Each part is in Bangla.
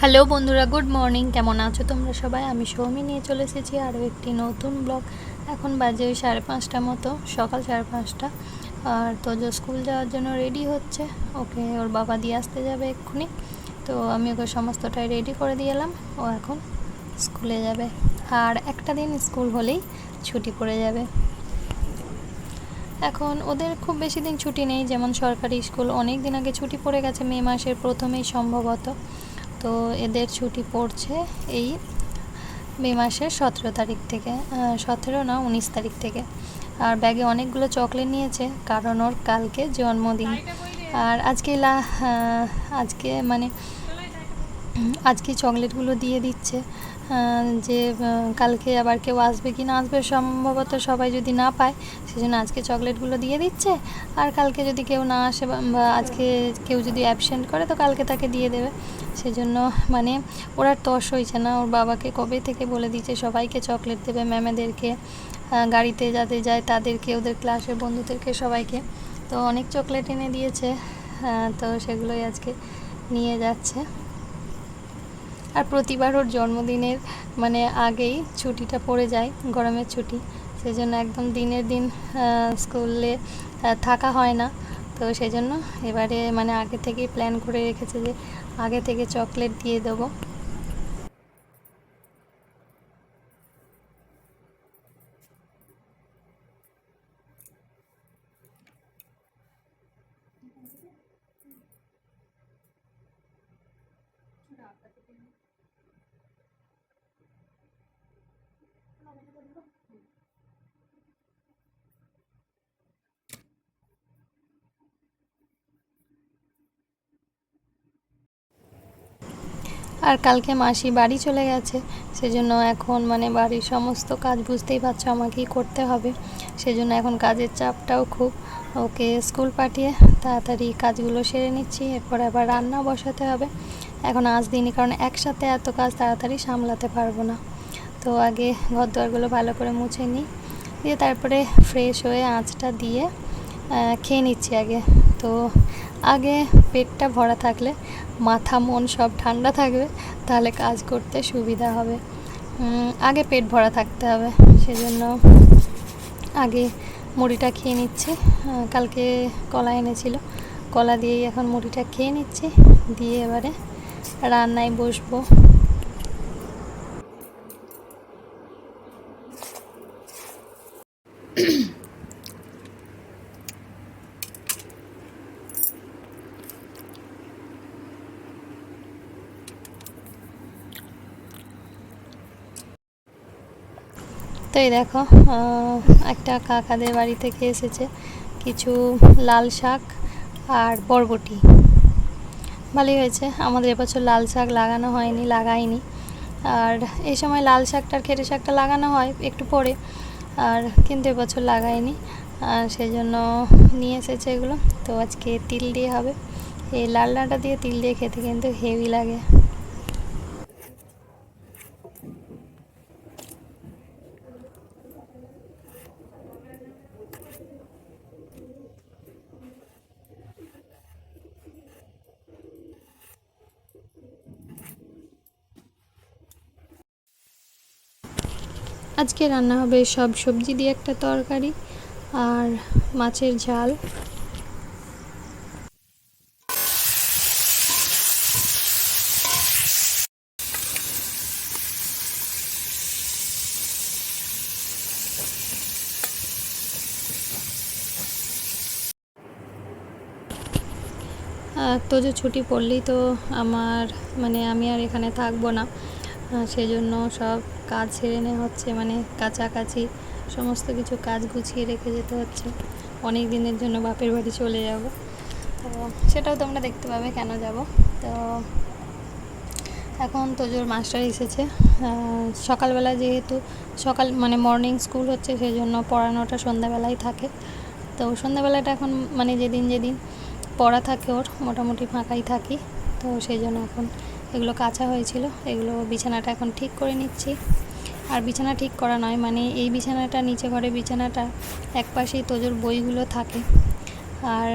হ্যালো বন্ধুরা, গুড মর্নিং। কেমন আছো তোমরা সবাই? আমি সৌমি নিয়ে চলে এসেছি আরও একটি নতুন ব্লগ। এখন বাজে ওই সাড়ে পাঁচটা মতো, সকাল সাড়ে পাঁচটা। আর তোজো স্কুল যাওয়ার জন্য রেডি হচ্ছে। ওকে ওর বাবা দিয়ে আসতে যাবে এক্ষুনি। তো আমি ওকে সমস্তটাই রেডি করে দিয়ে এলাম। ও এখন স্কুলে যাবে। আর একটা দিন স্কুল হলেই ছুটি পড়ে যাবে। এখন ওদের খুব বেশি দিন ছুটি নেই। যেমন সরকারি স্কুল, অনেক দিন আগে ছুটি পড়ে গেছে মে মাসের প্রথমেই সম্ভবত। তো এদের ছুটি পড়ছে এই মে মাসের সতেরো তারিখ থেকে সতেরো না, উনিশ তারিখ থেকে। আর ব্যাগে অনেকগুলো চকলেট নিয়েছে, কারণ ওর কালকে জন্মদিন। আর আজকে লা আজকে মানে আজকে চকলেটগুলো দিয়ে দিচ্ছে যে কালকে আবার কেউ আসবে কি না আসবে সম্ভবত সবাই যদি না পায়, সেজন্য আজকে চকলেটগুলো দিয়ে দিচ্ছে। আর কালকে যদি কেউ না আসে বা আজকে কেউ যদি অ্যাবসেন্ট করে, তো কালকে তাকে দিয়ে দেবে। সেজন্য মানে ওরা তস হয়েছে না, ওর বাবাকে কবে থেকে বলে দিয়েছে সবাইকে চকলেট দেবে ম্যামেদেরকে গাড়িতে যাদের যায় তাদেরকে, ওদের ক্লাসের বন্ধুদেরকে সবাইকে। তো অনেক চকলেট এনে দিয়েছে তো সেগুলোই আজকে নিয়ে যাচ্ছে। আর প্রতিবার ওর জন্মদিনের মানে আগেই ছুটিটা পড়ে যায়, গরমের ছুটি। সেই জন্য একদম দিনের দিন স্কুলে থাকা হয় না। তো সেই জন্য এবারে মানে আগে থেকেই প্ল্যান করে রেখেছে যে আগে থেকে চকলেট দিয়ে দেবো। আর কালকে মাসি বাড়ি চলে গেছে, সেজন্য এখন মানে বাড়ির সমস্ত কাজ বুঝতেই পারছ আমাকেই করতে হবে। সেজন্য এখন কাজের চাপটাও খুব। ওকে স্কুল পাঠিয়ে তাড়াতাড়ি কাজগুলো সেরে নিচ্ছি, এরপর আবার রান্না বসাতে হবে। এখন আজ দিনই কারণ একসাথে এত কাজ তাড়াতাড়ি সামলাতে পারব না। তো আগে ঘর দুয়ারগুলো ভালো করে মুছে নিই, দিয়ে তারপরে ফ্রেশ হয়ে আঁচটা দিয়ে খেয়ে নিচ্ছি আগে। তো আগে পেটটা ভরা থাকলে, মাথা, মন সব ঠান্ডা থাকবে, তাহলে কাজ করতে সুবিধা হবে। আগে পেট ভরা থাকতে হবে, সেজন্য আগে মুড়িটা খেয়ে নিচ্ছি। কালকে কলা এনেছিল, কলা দিয়েই এখন মুড়িটা খেয়ে নিচ্ছি, দিয়ে এবারে রান্নায় বসবো। তো এই দেখো একটা কাকাদের বাড়ি থেকে এসেছে কিছু লাল শাক আর বরবটি। ভালোই হয়েছে, আমাদের এবছর লাল শাক লাগানো হয়নি, লাগাইনি। আর এই সময় লাল শাকটা আর খেটে শাকটা লাগানো হয় একটু পরে, আর কিন্তু এবছর লাগাইনি। আর সেই জন্য নিয়ে এসেছে এগুলো। তো আজকে তিল দিয়ে হবে। এই লাল ডাঁটা দিয়ে তিল দিয়ে খেতে কিন্তু হেভি লাগে। আজকে রান্না হবে সব সবজি দিয়ে একটা তরকারি আর মাছের ঝাল। তো যে ছুটি পড়লেই তো আমার মানে আমি আর এখানে থাকব না। সেজন্য সব কাজ সেরে নেওয়া হচ্ছে মানে কাছাকাছি সমস্ত কিছু কাজ গুছিয়ে রেখে যেতে হচ্ছে। অনেক দিনের জন্য বাপের বাড়ি চলে যাব। তো সেটাও তোমরা দেখতে পাবে কেন যাব। তো এখন তোজোর মাস্টার এসেছে। সকালবেলা যেহেতু সকাল মানে মর্নিং স্কুল হচ্ছে সেই জন্য পড়ানোটা সন্ধ্যাবেলায় থাকে। তো সন্ধ্যাবেলাটা এখন মানে যেদিন যেদিন পড়া থাকে ওর, মোটামুটি ফাঁকাই থাকি। তো সেই জন্য এখন এগুলো কাঁচা হয়েছিল, এগুলো বিছানাটা এখন ঠিক করে নিচ্ছি। আর বিছানা ঠিক করা নয় মানে এই বিছানাটা, নিচে ঘরে বিছানাটা, এক পাশেই তোজোর বইগুলো থাকে। আর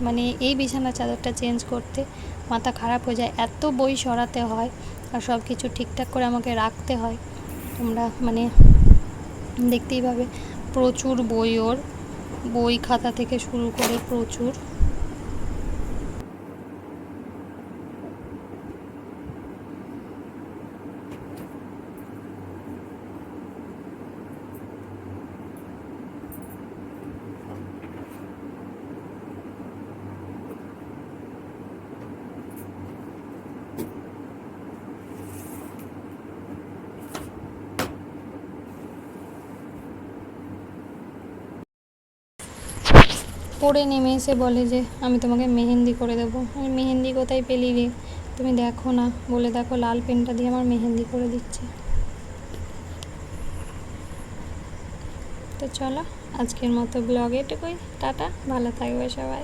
মানে এই বিছানার চাদরটা চেঞ্জ করতে মাথা খারাপ হয়ে যায়। এত বই সরাতে হয় আর সব কিছু ঠিকঠাক করে আমাকে রাখতে হয়। তোমরা মানে দেখতেই পাবে, প্রচুর বই ওর। বই খাতা থেকে শুরু করে প্রচুর। পড়ে নেমে এসে বলে যে, আমি তোমাকে মেহেন্দি করে দেবো। আমি মেহেন্দি কোথায় পেলি রে? তুমি দেখো না। বলে দেখো, লাল পেনটা দিয়ে আমার মেহেন্দি করে দিচ্ছে। তো চলো, আজকের মতো ব্লগ এটুকুই। টাটা, ভালো থাকবে সবাই।